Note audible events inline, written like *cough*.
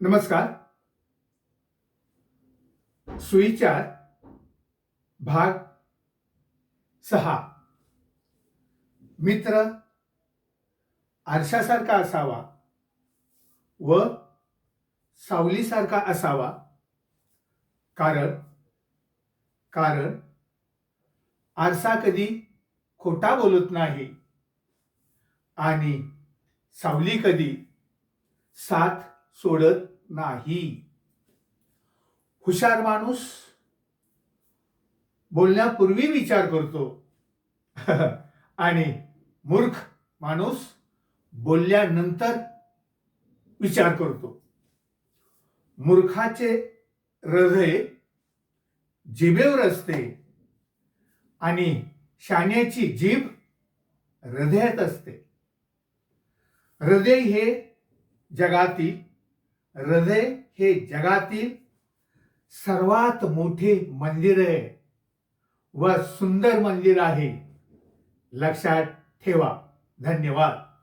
नमस्कार. सुविचार भाग सहा. मित्र आरशासारखा असावा व सावलीसारखा असावा. कारण कारण आरसा कधी खोटा बोलत नाही आणि सावली कधी साथ सोडत नाही. हुशार माणूस बोलण्यापूर्वी विचार करतो. *laughs* आणि मूर्ख माणूस बोलल्यानंतर विचार करतो. मूर्खाचे हृदय जिभेवर असते आणि शाण्याची जीभ हृदयात असते. हृदय हे जगातील हृदय हे जगातील सर्वात मोठे मंदिर आहे व सुंदर मंदिर आहे. लक्षात ठेवा. धन्यवाद.